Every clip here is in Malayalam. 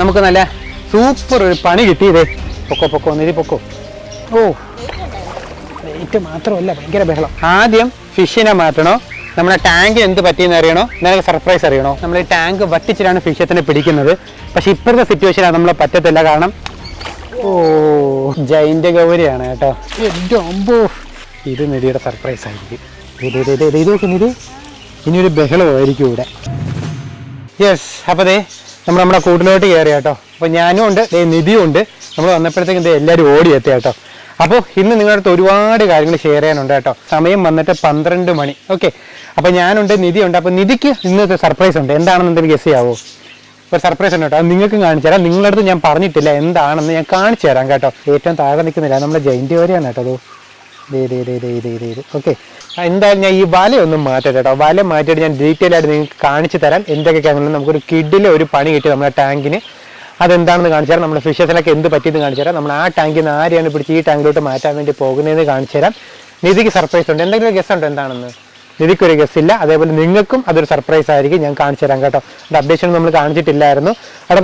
നമുക്ക് നല്ല സൂപ്പർ ഒരു പണി കിട്ടിയതേ. പൊക്കോ പൊക്കോ നിധി പൊക്കോ. ഓ. വെയിറ്റ് മാത്രമല്ല ഭയങ്കര ബഹളം. ആദ്യം ഫിഷിനെ മാറ്റണോ? നമ്മുടെ ടാങ്ക് എന്ത് പറ്റിയെന്ന് അറിയണോ? നിനക്ക് സർപ്രൈസ് അറിയണോ? നമ്മൾ ഈ ടാങ്ക് വറ്റിച്ചിട്ടാണ് ഫിഷത്തിനെ പിടിക്കുന്നത്. പക്ഷെ ഇപ്പോഴത്തെ സിറ്റുവേഷനാണ് നമ്മളെ പറ്റത്തില്ല. കാരണം ഓ ജൈന്റെ ഗൗരിയാണ് കേട്ടോ. എന്റെ അമ്പോ. ഇത് നിധിയുടെ സർപ്രൈസ് ആയിരിക്കും. ഇത് നോക്ക് ഇനിയൊരു ബഹളമായിരിക്കും ഇവിടെ. യെസ് അപ്പോൾ നമ്മൾ നമ്മുടെ കൂട്ടിലോട്ട് കയറി കേട്ടോ. അപ്പോൾ ഞാനും ഉണ്ട് ദേ നിധിയും ഉണ്ട്. നമ്മൾ വന്നപ്പോഴത്തേക്കും ദേ എല്ലാവരും ഓടി എത്തി കേട്ടോ. അപ്പോൾ ഇന്ന് നിങ്ങളുടെ അടുത്ത് ഒരുപാട് കാര്യങ്ങൾ ഷെയർ ചെയ്യാനുണ്ട് കേട്ടോ. സമയം വന്നിട്ട് പന്ത്രണ്ട് മണി. ഓക്കെ അപ്പോൾ ഞാനുണ്ട് നിധി ഉണ്ട്. അപ്പോൾ നിധിക്ക് ഇന്നത്തെ സർപ്രൈസ് ഉണ്ട്. എന്താണെന്ന് എന്തെങ്കിലും ഗസ് ചെയ്യാവോ? ഒരു സർപ്രൈസ് ഉണ്ട് കേട്ടോ. അത് നിങ്ങൾക്ക് കാണിച്ചു തരാം. നിങ്ങളുടെ അടുത്ത് ഞാൻ പറഞ്ഞിട്ടില്ല എന്താണെന്ന് ഞാൻ കാണിച്ചു തരാം കേട്ടോ. ഏറ്റവും താഴെ നിൽക്കുന്നില്ല. നമ്മുടെ ജയന്തി വരെയാണ് കേട്ടോ അത്. ഓക്കെ എന്തായാലും ഞാൻ ഈ വല ഒന്ന് മാറ്റട്ടെ കേട്ടോ. വല മാറ്റിയിട്ട് ഞാൻ ഡീറ്റെയിൽ ആയിട്ട് നിങ്ങൾക്ക് കാണിച്ചു തരാം. എന്തൊക്കെ കാണുന്നത് നമുക്കൊരു കിഡിലെ ഒരു പണി കിട്ടി നമ്മുടെ ടാങ്കിന്. അതെന്താണെന്ന് കാണിച്ചു തരാം. നമ്മുടെ ഫിഷസിനൊക്കെ എന്ത് പറ്റിയെന്ന് കാണിച്ചു തരാം. നമ്മൾ ആ ടാങ്കിൽ നിന്ന് ആരെയാണ് പിടിച്ച് ഈ ടാങ്കിലോട്ട് മാറ്റാൻ വേണ്ടി പോകുന്നതെന്ന് കാണിച്ചു തരാം. നിധിക്ക് സർപ്രൈസ് ഉണ്ട്. എന്തെങ്കിലും ഗസ് ഉണ്ടോ എന്താണെന്ന്? നിധിക്കൊരു ഇല്ല. അതേപോലെ നിങ്ങൾക്കും അതൊരു സർപ്രൈസ് ആയിരിക്കും. ഞാൻ കാണിച്ചു തരാം കേട്ടോ. അത് അപ്ഡേഷൻ നമ്മൾ കാണിച്ചിട്ടില്ലായിരുന്നു.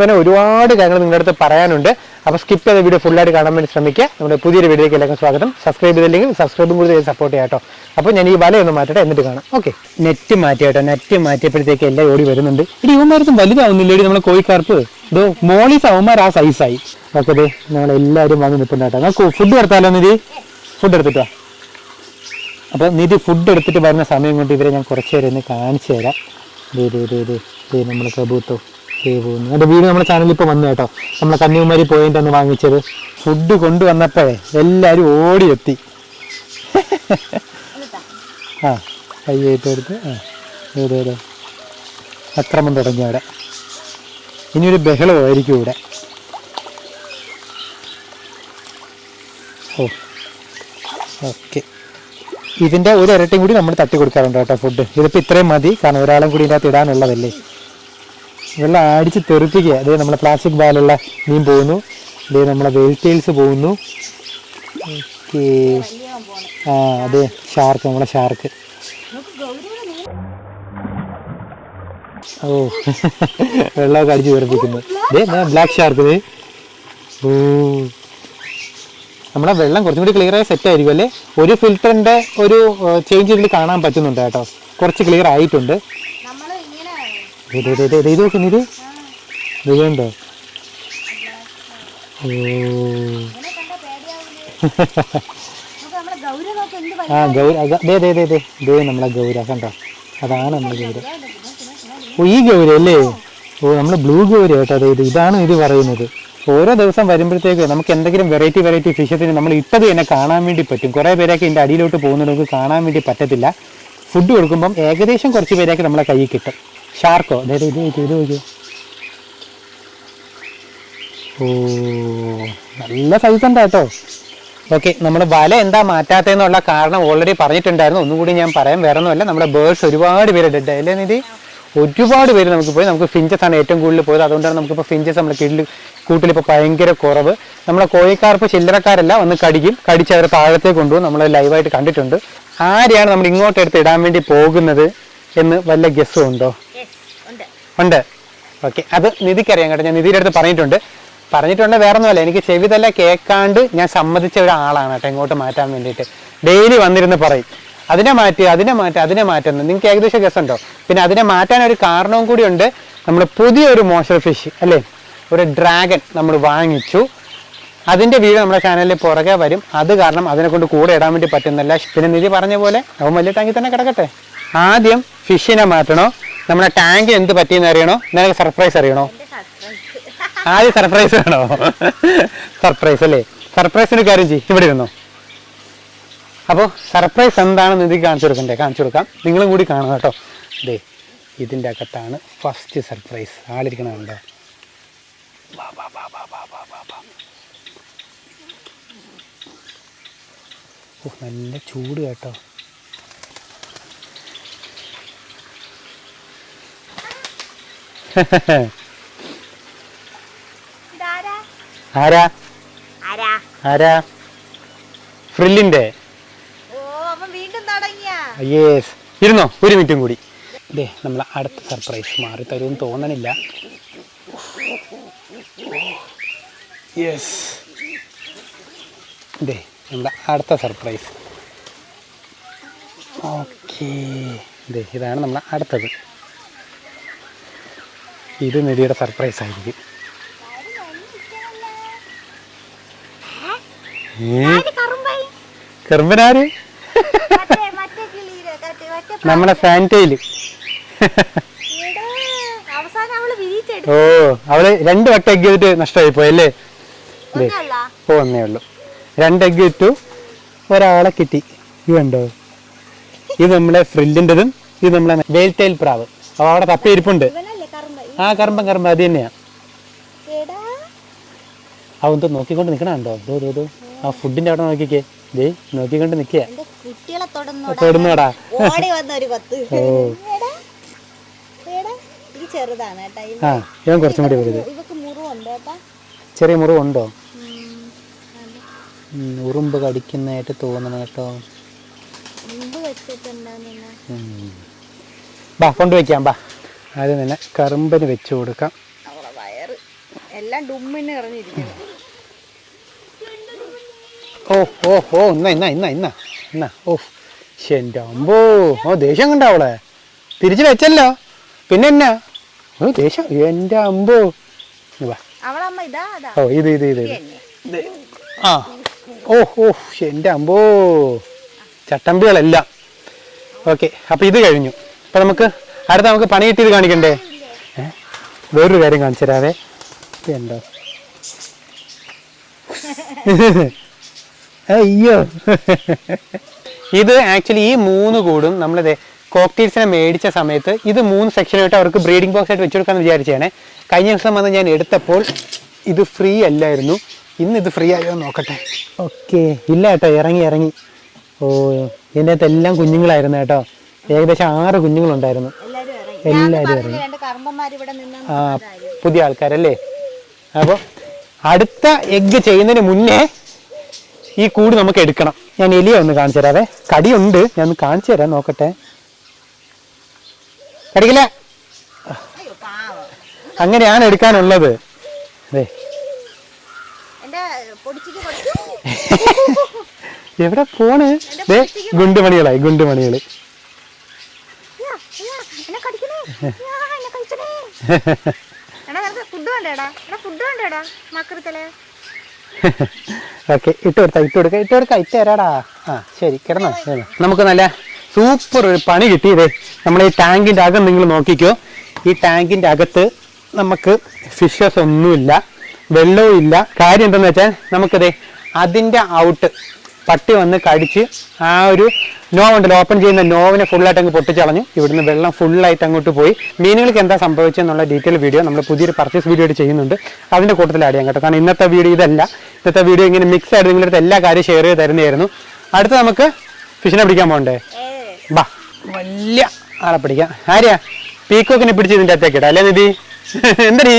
തന്നെ ഒരുപാട് കാര്യങ്ങൾ നിങ്ങളുടെ അടുത്ത് പറയാനുണ്ട്. അപ്പോൾ സ്കിപ്പ് ചെയ്ത വീഡിയോ ഫുള്ളായിട്ട് കാണാൻ വേണ്ടി ശ്രമിക്കുക. നമ്മുടെ പുതിയൊരു വീഡിയോയ്ക്ക് എല്ലാവർക്കും സ്വാഗതം. സബ്സ്ക്രൈബ് ചെയ്തില്ലെങ്കിൽ സബ്സ്ക്രൈബും കൂടി ചെയ്ത് സപ്പോർട്ട് ചെയ്യാം കേട്ടോ. അപ്പോൾ ഞാൻ ഈ വല ഒന്ന് മാറ്റട്ടെ എന്നിട്ട് കാണാം. ഓക്കെ നെറ്റ് മാറ്റി കേട്ടോ? നെറ്റ് മാറ്റിയപ്പോഴത്തേക്ക് എല്ലാം ഓടി വരുന്നുണ്ട്. ഇടി ഇവന്മാർക്കും വലുതാവുന്നില്ലേടി നമ്മളെ കോഴിക്കാർപ്പ്? ഇതോ മോളി സൗമാർ ആ സൈസായി ഓക്കെ ദേ നമ്മൾ എല്ലാവരും വന്ന് നിൽപ്പുണ്ട് കേട്ടോ. നമുക്ക് ഫുഡ് എടുത്താലോ നിധി? ഫുഡ് എടുത്തിട്ടോ? അപ്പോൾ നിധി ഫുഡ് എടുത്തിട്ട് വരുന്ന സമയം കൊണ്ട് ഇവരെ ഞാൻ കുറച്ച് നേരം ഒന്ന് കാണിച്ചു തരാം. നമ്മൾ കബൂത്തോ ദേ പോകുന്നു. എന്റെ വീട് നമ്മുടെ ചാനലിൽ ഇപ്പോൾ വന്നു കേട്ടോ. നമ്മളെ കന്യാകുമാരി പോയിന്റ് അന്ന് വാങ്ങിച്ചത്. ഫുഡ് കൊണ്ടുവന്നപ്പോഴേ എല്ലാവരും ഓടിയെത്തി. ആ കയ്യേറ്റ് എടുത്ത് ആ ദേ ദേ അക്രമം തുടങ്ങി അവിടെ. ഇനിയൊരു ബഹളമായിരിക്കും ഇവിടെ. ഓ ഓക്കെ. ഇതിന്റെ ഒരു ഇരട്ടിയും കൂടി നമ്മൾ തട്ടി കൊടുക്കാറുണ്ട് കേട്ടോ ഫുഡ് ഇതിപ്പോൾ ഇത്രയും മതി കാരണം ഒരാളും കൂടി ഇതിന്റെ അകത്ത് ഇടാനുള്ളതല്ലേ. വെള്ളം അടിച്ച് തെറിപ്പിക്കുക. അതേ നമ്മളെ പ്ലാസ്റ്റിക് ബാലുള്ള മീൻ പോകുന്നു. അതേ നമ്മളെ വെജിറ്റബിൾസ് പോകുന്നു. ഓക്കെ. ആ അതെ ഷാർക്ക് നമ്മളെ ഷാർക്ക് ഓ വെള്ളമൊക്കെ അടിച്ച് തെറിപ്പിക്കുന്നു. അതേ ബ്ലാക്ക് ഷാർക്ക് ഓ. നമ്മളെ വെള്ളം കുറച്ചും കൂടി ക്ലിയർ ആയി സെറ്റ് ആയിരിക്കും അല്ലേ? ഒരു ഫിൽറ്ററിന്റെ ഒരു ചേഞ്ച് ഇതിൽ കാണാൻ പറ്റുന്നുണ്ട് കേട്ടോ. കുറച്ച് ക്ലിയർ ആയിട്ടുണ്ട്. ഇത് ഇത് ഇത് ഇത്. നോക്കുന്നു ഓ. ആ ഗൗര ദേ ദേ ദേ ദേ. ദേ നമ്മളെ ഗൗര കണ്ടോ? അതാണ് നമ്മളെ ഗൗര. ഓ ഈ ഗൗര അല്ലേ? ഓ നമ്മൾ ബ്ലൂ ഗൗര കേട്ടോ. അതായത് ഇതാണ് ഇത് പറയുന്നത്. ഓരോ ദിവസം വരുമ്പോഴത്തേക്ക് നമുക്ക് എന്തെങ്കിലും വെറൈറ്റി വെറൈറ്റി ഫിഷസിന് നമ്മൾ ഇട്ടത് തന്നെ കാണാൻ വേണ്ടി പറ്റും. കുറേ പേരൊക്കെ ഇതിന്റെ അടിയിലോട്ട് പോകുന്നത് നമുക്ക് കാണാൻ വേണ്ടി പറ്റത്തില്ല. ഫുഡ് കൊടുക്കുമ്പം ഏകദേശം കുറച്ച് പേരൊക്കെ നമ്മളെ കയ്യിൽ കിട്ടും. ഷാർക്കോ അതായത് ഇത് നോക്കൂ ഇത് നോക്കൂ ഓ നല്ല സൈസ് ഉണ്ട് കേട്ടോ. ഓക്കെ നമ്മൾ വല എന്താ മാറ്റാത്തതെന്നുള്ള കാരണം ഓൾറെഡി പറഞ്ഞിട്ടുണ്ടായിരുന്നു. ഒന്നും കൂടി ഞാൻ പറയാം വേറെ ഒന്നുമല്ല നമ്മുടെ ബേർഡ്സ് ഒരുപാട് പേര് ഡെഡ് അല്ലേ നിധി ഒരുപാട് പേര് നമുക്ക് പോയി. നമുക്ക് ഫിഞ്ചസ് ആണ് ഏറ്റവും കൂടുതൽ പോയത്. അതുകൊണ്ടാണ് നമുക്കിപ്പോൾ ഫിഞ്ചസ് നമ്മുടെ കീഴിൽ കൂട്ടിൽ ഇപ്പോൾ ഭയങ്കര കുറവ്. നമ്മുടെ കോഴിക്കാർപ്പ് ചില്ലറക്കാരല്ല ഒന്ന് കടിക്കും. കടിച്ച് അവരെ താഴത്തേക്ക് കൊണ്ടുപോകും. നമ്മൾ ലൈവായിട്ട് കണ്ടിട്ടുണ്ട്. ആരെയാണ് നമ്മൾ ഇങ്ങോട്ട് എടുത്ത് ഇടാൻ വേണ്ടി പോകുന്നത് എന്ന് വല്ല ഗസ്സും ഉണ്ടോ? ഉണ്ട്. ഓക്കെ അത് നിധിക്കറിയാം കേട്ടോ. ഞാൻ നിധിയുടെ അടുത്ത് പറഞ്ഞിട്ടുണ്ട്. പറഞ്ഞിട്ടുണ്ട് വേറെ ഒന്നുമല്ല എനിക്ക് ചെവി തല കേൾക്കാണ്ട് ഞാൻ സമ്മതിച്ച ഒരാളാണ് കേട്ടോ ഇങ്ങോട്ട് മാറ്റാൻ വേണ്ടിയിട്ട്. ഡെയിലി വന്നിരുന്ന് പറയും. അതിനെ മാറ്റി അതിനെ മാറ്റി അതിനെ മാറ്റുന്നു നിങ്ങൾക്ക് ഏകദേശം ഗസ്സുണ്ടോ പിന്നെ അതിനെ മാറ്റാൻ ഒരു കാരണവും കൂടി ഉണ്ട്. നമ്മൾ പുതിയൊരു മോശർ ഫിഷ് അല്ലേ? ഒരു ഡ്രാഗൺ നമ്മൾ വാങ്ങിച്ചു. അതിന്റെ വീഡിയോ നമ്മുടെ ചാനലിൽ പുറകെ വരും. അത് കാരണം അതിനെ കൊണ്ട് കൂടെ ഇടാൻ വേണ്ടി പറ്റുന്നില്ല. പിന്നെ നിധി പറഞ്ഞ പോലെ അവൻ വലിയ ടാങ്കിൽ തന്നെ കിടക്കട്ടെ. ആദ്യം ഫിഷിനെ മാറ്റണോ? നമ്മുടെ ടാങ്ക് എന്ത് പറ്റിയെന്ന് അറിയണോ? നിനക്ക് സർപ്രൈസ് അറിയണോ? ആദ്യം സർപ്രൈസ് വേണോ? സർപ്രൈസ് അല്ലേ? സർപ്രൈസിന് കാര്യം ചെയ്യും. ഇവിടെ ഇരുന്നോ. അപ്പോൾ സർപ്രൈസ് എന്താണെന്ന് ഇത് കാണിച്ചു കൊടുക്കണ്ടേ? കാണിച്ചു കൊടുക്കാം. നിങ്ങളും കൂടി കാണുക കേട്ടോ. അതെ ഇതിന്റെ അകത്താണ് ഫസ്റ്റ് സർപ്രൈസ് ആളിരിക്കണമുണ്ടോ നല്ല ചൂട് കേട്ടോ. ആരാ? ആരാ? ആരാ? യെസ് യേസ് ഇരുന്നോ? ഒരു മിനിറ്റും കൂടി. ദേ നമ്മൾ അടുത്ത സർപ്രൈസ് മാറി തരുമെന്ന് തോന്നണില്ല. യെസ് ഇതേ നമ്മുടെ അടുത്ത സർപ്രൈസ് ഓക്കേ ഇതേ ഇതാണ് നമ്മുടെ അടുത്തത്. ഇത് നിധിയുടെ സർപ്രൈസ് ആയിരിക്കും. മറ്റേ നമ്മളെ ഫാന്റയിൽ ഓ അവൾ രണ്ട് വട്ട എഗ് ചെയ്തിട്ട് നഷ്ടമായി പോയല്ലേ ഒന്നല്ല എന്നേ ഉള്ളൂ? രണ്ട് എഗ് ഇട്ടു. ഒരാളെ കിട്ടി. ഇത് ഉണ്ടോ ഇത് നമ്മളെ ഫ്രില്ലിന്റെതും ഇത് നമ്മളെ വേൽറ്റൈൽ പ്രാവ്. അപ്പോൾ അവിടെ തപ്പി ഇരിപ്പുണ്ട്. ഇവനല്ലേ കറുമ്പായി ആ കറമ്പം കറമ്പം. അത് തന്നെയാ. അവൻ തോ നോക്കിക്കൊണ്ട് നിൽക്കണുണ്ടോ ദോ ദോ ദോ. ആ ഫുഡിന്റെ അവിടെ നോക്കിക്കേ. ദേ നോക്കിക്കൊണ്ട് നിൽക്കുക തൊടുന്നോടാ. ഓ. ആ ഇവൻ കുറച്ചും കൂടി വരുത് ചെറിയ മുറിവുണ്ടോ? ഉണ്ടോ ഉറുമ്പ് കടിക്കുന്നതായിട്ട് തോന്നണം കേട്ടോ. ബാ കൊണ്ടുവയ്ക്കാം ബാ. ആദ്യം തന്നെ കറുമ്പന് വെച്ച് കൊടുക്കാം. വയറ് എല്ലാം ഡുമ്മിന് എറിഞ്ഞിരിക്കുന്നു ഓ ഓ ഓ ഇന്ന ഇന്ന ഇന്ന ഇന്ന ഇന്ന. ഓ എന്റെ അമ്പോ ഓ ദേഷ്യം കണ്ട അവളെ. തിരിച്ചു വെച്ചല്ലോ. പിന്നെ എന്നാ? ഓ ദേഷ്യം. എന്റെ അമ്പോ. ഓ ഇത് ഇത് ഇത് ഇത്. ആ. ഓ ഓ എന്റെ അമ്പോ. ചട്ടമ്പികളെല്ലാം. ഓക്കെ അപ്പോൾ ഇത് കഴിഞ്ഞു. അപ്പോൾ നമുക്ക് അടുത്ത നമുക്ക് പണി കിട്ടിയത് കാണിക്കണ്ടേ വേറൊരു കാര്യം കാണിച്ചു തരാവേ എന്തോ അയ്യോ. ഇത് ആക്ച്വലി ഈ മൂന്ന് കൂടും. നമ്മളിത് കോക്ടീൽസിനെ മേടിച്ച സമയത്ത് ഇത് മൂന്ന് സെക്ഷനായിട്ട് അവർക്ക് ബ്രീഡിംഗ് ബോക്സ് ആയിട്ട് വെച്ചുകൊടുക്കാന്ന് വിചാരിച്ചാണ് കഴിഞ്ഞ ദിവസം വന്ന് ഞാൻ എടുത്തപ്പോൾ ഇത് ഫ്രീ അല്ലായിരുന്നു. ഇന്ന് ഇത് ഫ്രീ ആയോ നോക്കട്ടെ. ഓക്കെ. ഇല്ല കേട്ടോ. ഇറങ്ങി ഇറങ്ങി. ഓ ഇതിന്റെ അകത്ത് എല്ലാം കുഞ്ഞുങ്ങളായിരുന്നു കേട്ടോ. ഏകദേശം ആറ് കുഞ്ഞുങ്ങളുണ്ടായിരുന്നു. ഇറങ്ങി എല്ലാവരും ആ പുതിയ ആൾക്കാരല്ലേ? അപ്പോൾ അടുത്ത എഗ്ഗ് ചെയ്യുന്നതിന് മുന്നേ ഈ കൂട് നമുക്ക് എടുക്കണം. ഞാൻ എലിയ ഒന്ന് കാണിച്ചു തരാവേ. കടിയുണ്ട്. ഞാൻ ഒന്ന് കാണിച്ചു തരാം നോക്കട്ടെ. കടിക്കില്ല? അങ്ങനെയാണ് എടുക്കാനുള്ളത്. അതെ എവിടെ പോണ്? ദേ ഗുണ്ടുമണികളായി ഗുണ്ടുമണികൾ എന്നെ കടിക്കണേ യാ, എന്നെ കഴിച്ചണേ എടാ നിനക്ക് ഫുഡ് വേണ്ടേടാ എടാ ഫുഡ് വേണ്ടേടാ മക്കറത്തലേ ഓക്കെ ഇട്ട് കൊടുത്താ ഇട്ട് കൊടുക്ക ഇട്ട് കൊടുക്ക ഇട്ട് തരാടാ. ആ ശരി കിടന്നോ. നമുക്ക് നല്ല സൂപ്പർ ഒരു പണി കിട്ടിയതേ നമ്മുടെ ഈ ടാങ്കിന്റെ അകം നിങ്ങൾ നോക്കിക്കോ. ഈ ടാങ്കിന്റെ അകത്ത് നമുക്ക് ഫിഷസ് ഒന്നുമില്ല വെള്ളവും ഇല്ല. കാര്യം എന്തെന്ന് വെച്ചാൽ നമുക്കതേ അതിന്റെ ഔട്ട് പട്ടി വന്ന് കടിച്ച് ആ ഒരു നോവുണ്ടല്ലോ ഓപ്പൺ ചെയ്യുന്ന നോവിനെ ഫുള്ളായിട്ട് അങ്ങ് പൊട്ടിച്ചളഞ്ഞു ഇവിടുന്ന് വെള്ളം ഫുള്ളായിട്ട് അങ്ങോട്ട് പോയി. മീനുകൾക്ക് എന്താ സംഭവിച്ചെന്നുള്ള ഡീറ്റെയിൽ വീഡിയോ നമ്മൾ പുതിയൊരു പർച്ചേസ് വീഡിയോ ആയിട്ട് ചെയ്യുന്നുണ്ട്. അതിന്റെ കൂട്ടത്തിൽ ആഡ് ചെയ്യാം കേട്ടോ. കാരണം ഇന്നത്തെ വീഡിയോ ഇതല്ല. ഇന്നത്തെ വീഡിയോ ഇങ്ങനെ മിക്സ് ആയിട്ട് നിങ്ങളുടെ എല്ലാ കാര്യം ഷെയർ ചെയ്ത് തരുന്നതായിരുന്നു. അടുത്ത് നമുക്ക് ഫിഷിനെ പിടിക്കാൻ പോകണ്ടേ? ബാ വലിയ ആളെ പിടിക്കാം. ആര്യാ? പീക്കോക്കിനെ പിടിച്ച് ഇതിന്റെ അകത്തേക്ക് ഇടാം അല്ലേ നിധി? എന്തരീ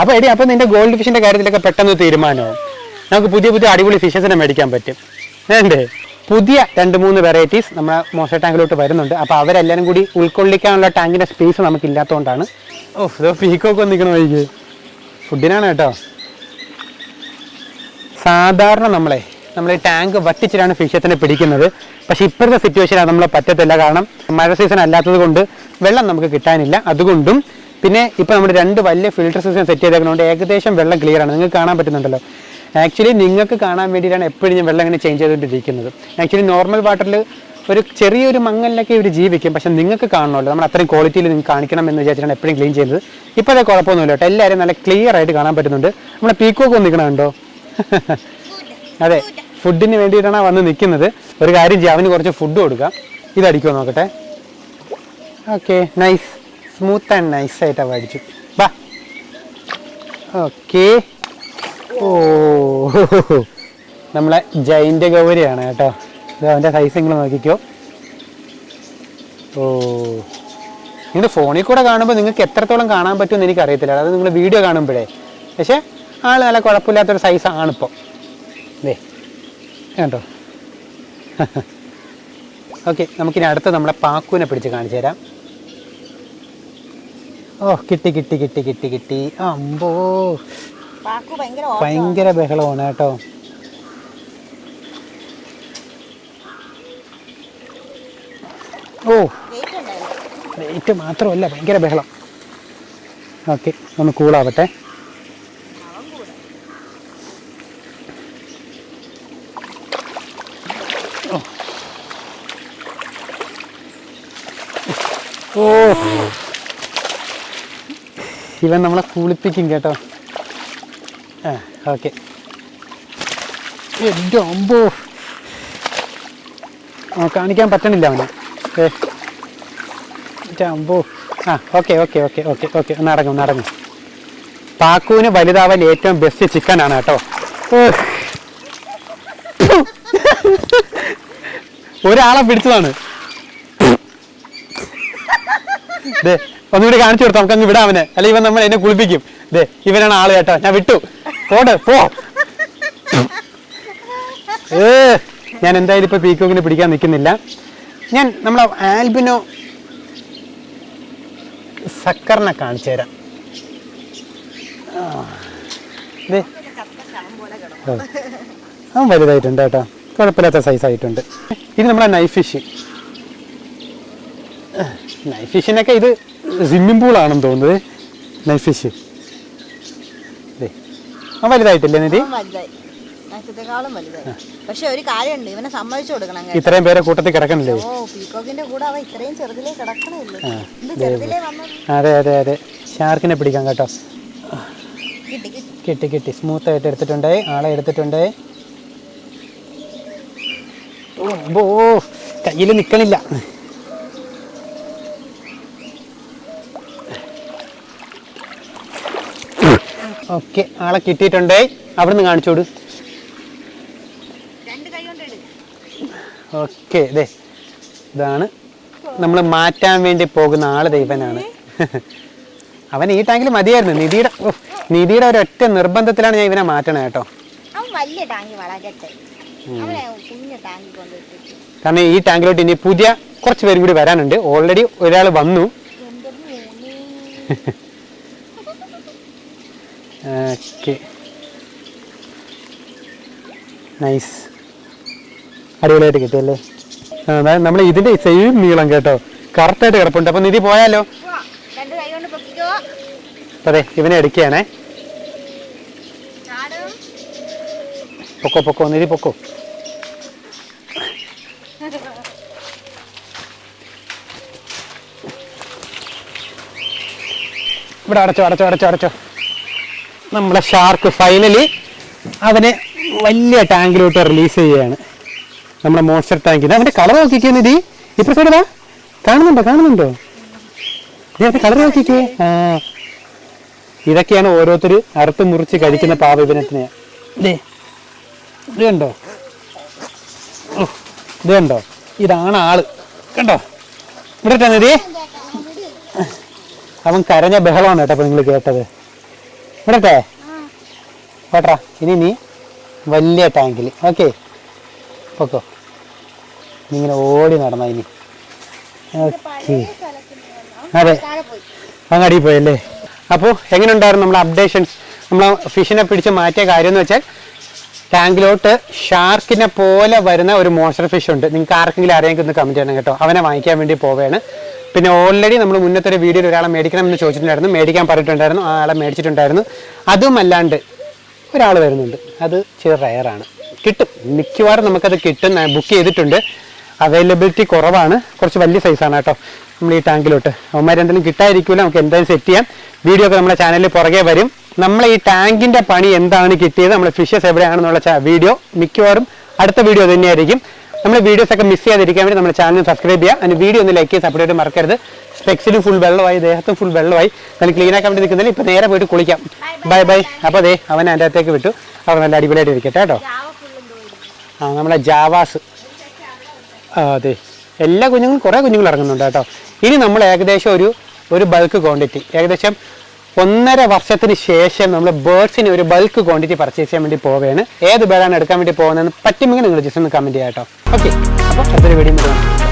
അപ്പോൾ എടി അപ്പോൾ നിന്റെ ഗോൾഡ് ഫിഷിന്റെ കാര്യത്തിലൊക്കെ പെട്ടെന്ന് തീരുമാനമാവും. നമുക്ക് പുതിയ പുതിയ അടിപൊളി ഫിഷസിനെ മേടിക്കാൻ പറ്റും. വേണ്ടേ? പുതിയ രണ്ട് മൂന്ന് വെറൈറ്റീസ് നമ്മുടെ മോശ ടാങ്കിലോട്ട് വരുന്നുണ്ട്. അപ്പോൾ അവരെല്ലാവരും കൂടി ഉൾക്കൊള്ളിക്കാനുള്ള ടാങ്കിന്റെ സ്പേസ് നമുക്ക് ഇല്ലാത്തതുകൊണ്ടാണ് ഓ ഇതോ പീക്കോക്ക് വന്നിരിക്കണോ എനിക്ക് ഫുഡിനാണ് കേട്ടോ. സാധാരണ നമ്മളെ നമ്മൾ ഈ ടാങ്ക് വറ്റിച്ചിട്ടാണ് ഫിഷത്തിനെ പിടിക്കുന്നത്. പക്ഷേ ഇപ്പോഴത്തെ സിറ്റുവേഷനാണ് നമ്മളെ പറ്റത്തില്ല. കാരണം മഴ സീസൺ അല്ലാത്തത് കൊണ്ട് വെള്ളം നമുക്ക് കിട്ടാനില്ല. അതുകൊണ്ടും പിന്നെ ഇപ്പോൾ നമ്മൾ രണ്ട് വലിയ ഫിൽട്ടർ സിസ്റ്റം സെറ്റ് ചെയ്തേക്കുന്നതുകൊണ്ട് ഏകദേശം വെള്ളം ക്ലിയർ ആണ്. നിങ്ങൾക്ക് കാണാൻ പറ്റുന്നുണ്ടല്ലോ. ആക്ച്വലി നിങ്ങൾക്ക് കാണാൻ വേണ്ടിയിട്ടാണ് എപ്പോഴും ഞാൻ വെള്ളം ഇങ്ങനെ ചേഞ്ച് ചെയ്തുകൊണ്ടിരിക്കുന്നത്. ആക്ച്വലി നോർമൽ വാട്ടറിൽ ഒരു ചെറിയൊരു മങ്ങലിലൊക്കെ ഇവർ ജീവിക്കും. പക്ഷെ നിങ്ങൾക്ക് കാണണമല്ലോ. നമ്മൾ അത്രയും ക്വാളിറ്റിയിൽ നിങ്ങൾക്ക് കാണിക്കണം എന്ന് വിചാരിച്ചിട്ടാണ് എപ്പോഴും ക്ലീൻ ചെയ്യുന്നത് ഇപ്പോൾ അതേ കുഴപ്പമൊന്നുമില്ല കേട്ടോ. എല്ലാവരും നല്ല ക്ലിയർ ആയിട്ട് കാണാൻ പറ്റുന്നുണ്ട്. നമ്മുടെ പീക്കോക്ക് നിൽക്കണമുണ്ടോ അതെ. ഫുഡിന് വേണ്ടിയിട്ടാണ് വന്ന് നിൽക്കുന്നത് ഒരു കാര്യം ചെയ്യാം. അവന് കുറച്ച് ഫുഡ് കൊടുക്കാം. ഇതടിക്കുമോ നോക്കട്ടെ. Okay nice smooth and nice ആയിട്ടാണ് അടിച്ചു. ബാ. ഓക്കെ ഓ. നമ്മളെ ജൈന്റെ ഗൗരിയാണ് കേട്ടോ. ഇത് അവന്റെ സൈസ് നിങ്ങൾ നോക്കിക്കോ. ഓ. നിങ്ങൾ ഫോണിൽ കൂടെ കാണുമ്പോൾ നിങ്ങൾക്ക് എത്രത്തോളം കാണാൻ പറ്റുമെന്ന് എനിക്ക് അറിയത്തില്ല അത് നിങ്ങൾ വീഡിയോ കാണുമ്പോഴേ. പക്ഷേ ആൾ നല്ല കുഴപ്പമില്ലാത്തൊരു സൈസ് ആണിപ്പോൾ ദേ കേട്ടോ ഓക്കെ നമുക്കിനി അടുത്ത് നമ്മളെ പാക്കുവിനെ പിടിച്ച് കാണിച്ചു തരാം. ഓ കിട്ടി കിട്ടി കിട്ടി കിട്ടി കിട്ടി. അമ്പോ. ഭയങ്കര ബഹളമാണ് കേട്ടോ. ഓ വെയിറ്റ് മാത്രമല്ല ഭയങ്കര ബഹളം. ഓക്കെ ഒന്ന് കൂളാവട്ടെ ഓ. ഇവൻ നമ്മളെ കുളിപ്പിക്കും കേട്ടോ. ആ ഓക്കെ. എന്റെ അമ്പോ. കാണിക്കാൻ പറ്റണില്ല അവനെ. ഏ എന്റെ അമ്പോ. ആ okay okay okay okay okay ഒന്ന് അടങ്ങും ഒന്ന് അടങ്ങും പാക്കുവിന് വലുതാവാൻ ഏറ്റവും ബെസ്റ്റ് ചിക്കൻ ആണ് കേട്ടോ. ഒരാളെ പിടിച്ചതാണ്. ദേ ഒന്നുകൂടി കാണിച്ചു കൊടുത്തു നമുക്ക് അങ്ങ് വിടാം അവനെ. അല്ലെ ഇവൻ നമ്മൾ എന്നെ കുളിപ്പിക്കും. ദേ ഇവനാണ് ആൾ കേട്ടോ. ഞാൻ വിട്ടു. പോട് പോ. ഏ ഞാൻ എന്തായാലും ഇപ്പൊ പീക്കോക്കിനെ പിടിക്കാൻ നിൽക്കുന്നില്ല. ഞാൻ നമ്മളെ ആൽബിനോ സക്കറിനെ കാണിച്ചു തരാം. അവൻ വലുതായിട്ടുണ്ട് കേട്ടോ. കുഴപ്പമില്ലാത്ത സൈസ് ആയിട്ടുണ്ട്. ഇത് നമ്മളെ നൈഫ് ഫിഷ് നൈഫ് ഫിഷിനൊക്കെ ഇത് സ്വിമ്മിംഗ് പൂളാണെന്ന് തോന്നുന്നത്. നൈഫ് ഫിഷ് വലുതായിട്ടില്ലേ നിധി? അവൻ വലുതായി. നക്ഷത്രക്കാളും വലുതായി. പക്ഷെ ഒരു കാര്യമുണ്ട് ഇവനെ സമ്മതിച്ചു കൊടുക്കണം. ഇത്രയും പേരെ കൂട്ടത്തിൽ കിടക്കണില്ലേ? ഓ പീക്കോക്കിന്റെ കൂടെ അവ ഇത്രയും ചെറുതിലേ കിടക്കണില്ലേ ഇത് ചെറുതിലേ വന്നത്? അതെ അതെ അതെ. ഷാർക്കിനെ പിടിക്കാം കേട്ടോ. കിട്ടി കിട്ടി. കിട്ടി കിട്ടി. സ്മൂത്ത് ആയിട്ട് എടുത്തിട്ടുണ്ടേ. ആളെ എടുത്തിട്ടുണ്ടേ. ഓ കയ്യിൽ നിൽക്കണില്ല ഓക്കെ ആളെ കിട്ടിയിട്ടുണ്ടേ? അവിടെ നിന്ന് കാണിച്ചോട് ഓക്കെ ഇതേ ഇതാണ്. നമ്മൾ മാറ്റാൻ വേണ്ടി പോകുന്ന ആൾ ദൈവനാണ്. അവൻ ഈ ടാങ്കിൽ മതിയായിരുന്നു. നിധിയുടെ നിധിയുടെ ഒരൊറ്റ നിർബന്ധത്തിലാണ് ഞാൻ ഇവനെ മാറ്റണേ കേട്ടോ. കാരണം ഈ ടാങ്കിലോട്ട് ഇനി പുതിയ കുറച്ച് പേരും കൂടി വരാനുണ്ട്. ഓൾറെഡി ഒരാൾ വന്നു. ഓക്കെ നൈസ് അടിപൊളിയായിട്ട് കിട്ടിയല്ലേ? നമ്മൾ ഇതിന്റെ സെയിം നീളം കേട്ടോ. കറക്റ്റായിട്ട് കിടപ്പുണ്ട്. അപ്പൊ നിധി പോയാലോ? അതെ ഇവനെ എടുക്കുകയാണേ. പൊക്കോ പൊക്കോ നിധി പൊക്കോ. ഇവിടെ അടച്ചോ അടച്ചോ അടച്ചോ അടച്ചോ. നമ്മളെ ഷാർക്ക് ഫൈനലി അവനെ വലിയ ടാങ്കിലോട്ട് റിലീസ് ചെയ്യുകയാണ്. നമ്മുടെ മോൺസ്റ്റർ ടാങ്കിന് അവന്റെ കളർ നോക്കിക്കുന്നു ഇത് ഇപ്പൊ സൈഡാ കാണുന്നുണ്ടോ? കാണുന്നുണ്ടോ? കളർ നോക്കിക്കേ. ആ. ഇതൊക്കെയാണ് ഓരോരുത്തർ അറുത്ത് മുറിച്ച് കഴിക്കുന്ന പാപവിനത്തിനെ ദേ ഇത് കണ്ടോ? ഓ, ഇത് കണ്ടോ? ഇതാണ് ആൾ. കണ്ടോ? ഇവിടെ അവൻ കരഞ്ഞ ബഹളമാണ് കേട്ടോ നിങ്ങൾ കേട്ടത്. ഇവിടട്ടെ കേട്ടാ ഇനി നീ വലിയ ടാങ്കിൽ ഓക്കെ. പൊക്കോ. നീ ഇങ്ങനെ ഓടി നടന്ന ഇനി. ഓക്കെ. അതെ. അങ്ങാടി പോയല്ലേ അപ്പോൾ എങ്ങനെ ഉണ്ടായിരുന്നു നമ്മളെ അപ്ഡേഷൻസ് നമ്മൾ ഫിഷിനെ പിടിച്ച് മാറ്റിയ കാര്യം എന്ന് വെച്ചാൽ ടാങ്കിലോട്ട് ഷാർക്കിനെ പോലെ വരുന്ന ഒരു മോസ്റ്റർ ഫിഷ് ഉണ്ട്. നിങ്ങൾക്ക് ആർക്കെങ്കിലും അറിയാമെങ്കിൽ ഒന്ന് കമന്റ് ചെയ്യണം കേട്ടോ. അവനെ വാങ്ങിക്കാൻ വേണ്ടി പോവുകയാണ്. പിന്നെ ഓൾറെഡി നമ്മൾ മുന്നത്തെ ഒരു വീഡിയോയിൽ ഒരാളെ മേടിക്കണം എന്ന് ചോദിച്ചിട്ടുണ്ടായിരുന്നു. മേടിക്കാൻ പറഞ്ഞിട്ടുണ്ടായിരുന്നു. ആളെ മേടിച്ചിട്ടുണ്ടായിരുന്നു. അതുമല്ലാണ്ട് ഒരാൾ വരുന്നുണ്ട്. അത് ചെറു റയറാണ് കിട്ടും. മിക്കവാറും നമുക്കത് കിട്ടും. ബുക്ക് ചെയ്തിട്ടുണ്ട്. അവൈലബിലിറ്റി കുറവാണ്. കുറച്ച് വലിയ സൈസാണ് കേട്ടോ. നമ്മൾ ഈ ടാങ്കിലോട്ട്. അവന്മാർ എന്തെങ്കിലും കിട്ടാതിരിക്കില്ല നമുക്ക് എന്തായാലും സെറ്റ് ചെയ്യാം. വീഡിയോ ഒക്കെ നമ്മുടെ ചാനലിൽ പുറകെ വരും. നമ്മളെ ഈ ടാങ്കിന്റെ പണി എന്താണ് കിട്ടിയത്? നമ്മുടെ ഫിഷസ് എവിടെയാണെന്നുള്ള വീഡിയോ മിക്കവാറും അടുത്ത വീഡിയോ തന്നെയായിരിക്കും. നമ്മൾ വീഡിയോസ് ഒക്കെ മിസ് ചെയ്യാതിരിക്കാൻ വേണ്ടി നമ്മുടെ ചാനൽ സബ്സ്ക്രൈബ് ചെയ്യുക. അതിന് വീഡിയോ ഒന്ന് ലൈക്ക് ചെയ്ത് സപ്പോർട്ട് മറക്കരുത്. സ്പെക്സിലും ഫുൾ വെള്ളമായി ദേഹത്തും ഫുൾ വെള്ളമായി. നല്ല ക്ലീൻ ആക്കാൻ വേണ്ടി നിൽക്കുന്നില്ല ഇപ്പൊ നേരെ പോയിട്ട് കുളിക്കാം. ബൈ ബൈ അപ്പോൾ അതെ അവൻ എന്റെ അകത്തേക്ക് വിട്ടു. അവൻ നല്ല അടിപൊളിയായിട്ട് ഇരിക്കട്ടെ കേട്ടോ. ആ നമ്മളെ ജാവാസ്. അതെ. എല്ലാ കുഞ്ഞുങ്ങളും കുറേ കുഞ്ഞുങ്ങൾ ഇറങ്ങുന്നുണ്ട് കേട്ടോ. ഇനി നമ്മൾ ഏകദേശം ഒരു ഒരു ബൾക്ക് ക്വാണ്ടിറ്റി ഏകദേശം ഒന്നര വർഷത്തിന് ശേഷം നമ്മൾ ബേർഡ്സിന് ഒരു ബൾക്ക് ക്വാണ്ടിറ്റി പർച്ചേസ് ചെയ്യാൻ വേണ്ടി പോവുകയാണ്. ഏത് ബേർഡാണ് എടുക്കാൻ വേണ്ടി പോകുന്നതെന്ന് പറ്റുമെങ്കിൽ നിങ്ങൾ ജസ്റ്റ് ഒന്ന് കമന്റ് ചെയ്യാം കേട്ടോ. ഓക്കെ അപ്പോൾ അതൊരു വീഡിയോ